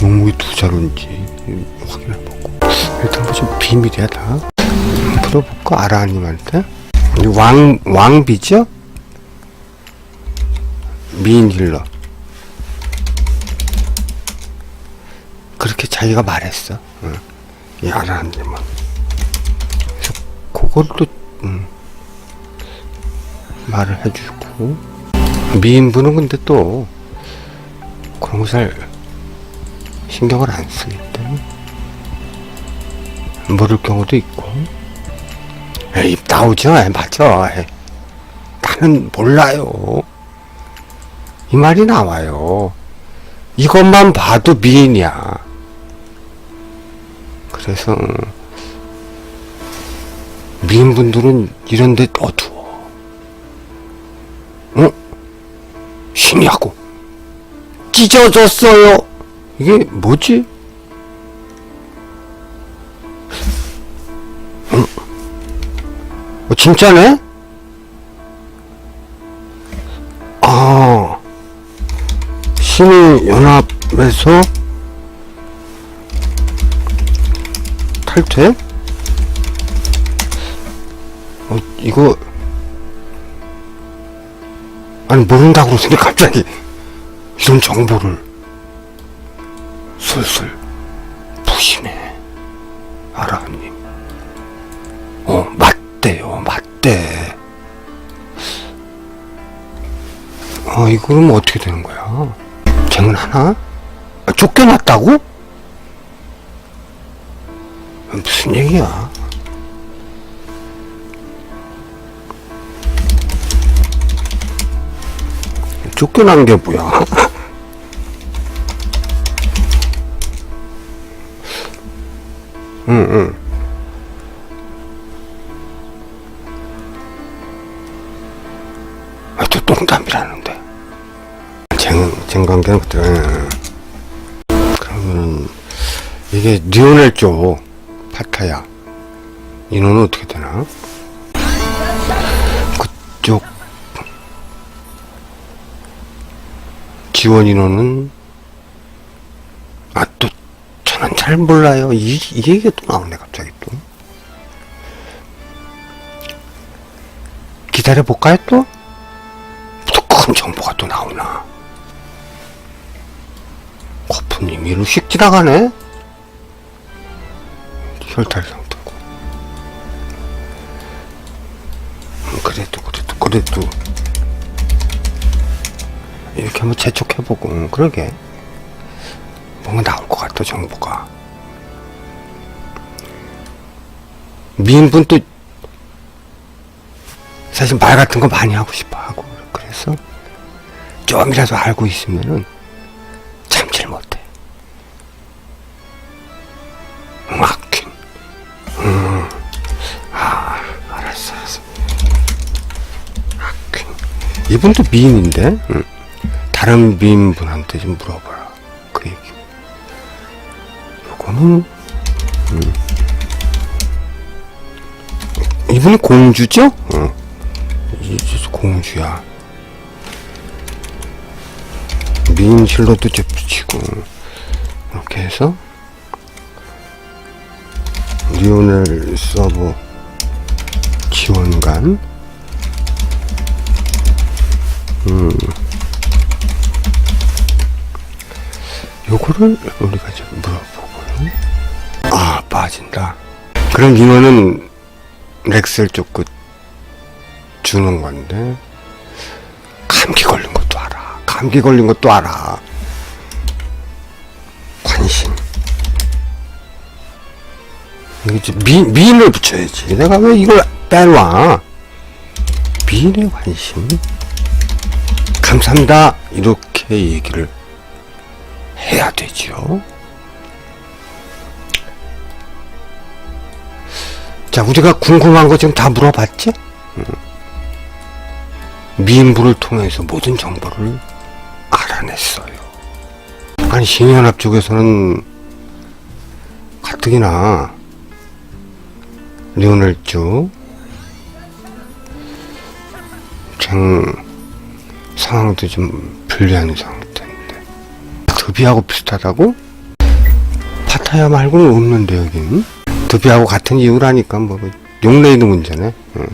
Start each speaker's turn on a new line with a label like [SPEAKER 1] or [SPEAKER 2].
[SPEAKER 1] 몸무게 두 자루인지 확인해보고. 일단 뭐좀 비밀이야 다. 물어볼까? 아라님한테? 왕 왕비죠? 미인 힐러. 그렇게 자기가 말했어. 응. 이 아라님은. 그래서 그걸로 음, 말을 해주고. 미인분은 근데 또 그런 거잘 신경을 안 쓰기 때문에 모를 경우도 있고. 에이 나오죠 에이, 맞아 에이. 나는 몰라요. 이 말이 나와요. 이것만 봐도 미인이야. 그래서 미인분들은 이런데 어두워. 어? 신기하고. 찢어졌어요 이게 뭐지? 음. 어, 진짜네? 아, 신의연합에서 탈퇴? 어, 이거, 아니, 모른다고 그러는데 갑자기 이런 정보를 술술 푸시네. 아라님. 어, 맞대요, 맞대. 어, 이거 그러면 어떻게 되는 거야? 쟁은 하나? 아, 쫓겨났다고? 무슨 얘기야? 쫓겨난 게 뭐야? 응, 응. 아, 또 똥담이라는데. 쟁, 쟁관계는 그때, 응. 그러면은, 이게 리오넬 쪽, 파타야. 인원은 어떻게 되나? 그쪽, 지원 인원은, 아, 또, 저는 잘 몰라요. 이, 이 얘기가 또 나오네, 갑자기 또. 기다려볼까요, 또? 또 큰 정보가 또 나오나. 거푸님, 이로 씩 지나가네? 혈탈 상태고. 음, 그래도, 그래도, 그래도. 이렇게 한번 재촉해보고, 음, 그러게. 뭔가 나올 것 같아 정보가 미인분 또 사실 말 같은 거 많이 하고 싶어 하고 그래서 좀이라도 알고 있으면은 참지를 못해. 막힌. 음. 아 알았어 알았어. 막힌. 이분도 미인인데? 응. 다른 미인분한테 좀 물어봐라. 그 얘기. 요거는 음. 이분이 공주죠? 어. 이 공주야. 미인 실로도 붙이고 이렇게 해서 리오넬 서버 지원관 음. 요거를 우리가 좀 물어보고요. 아, 빠진다. 그럼 이거는 렉셀 쪽끝 주는 건데, 감기 걸린 것도 알아. 감기 걸린 것도 알아. 관심. 이게 미, 미인을 붙여야지. 내가 왜 이걸 빼놔? 미인의 관심. 감사합니다. 이렇게 얘기를 해야 되죠. 자, 우리가 궁금한 거 지금 다 물어봤지? 음. 미인부를 통해서 모든 정보를 알아냈어요. 아니, 신연합 쪽에서는 가뜩이나 쪽쟁 상황도 좀 불리한 상태인데. 드비하고 비슷하다고? 파타야 말고는 없는데 여 긴 두피하고 같은 이유라니까 뭐 용레이도 문제네 응.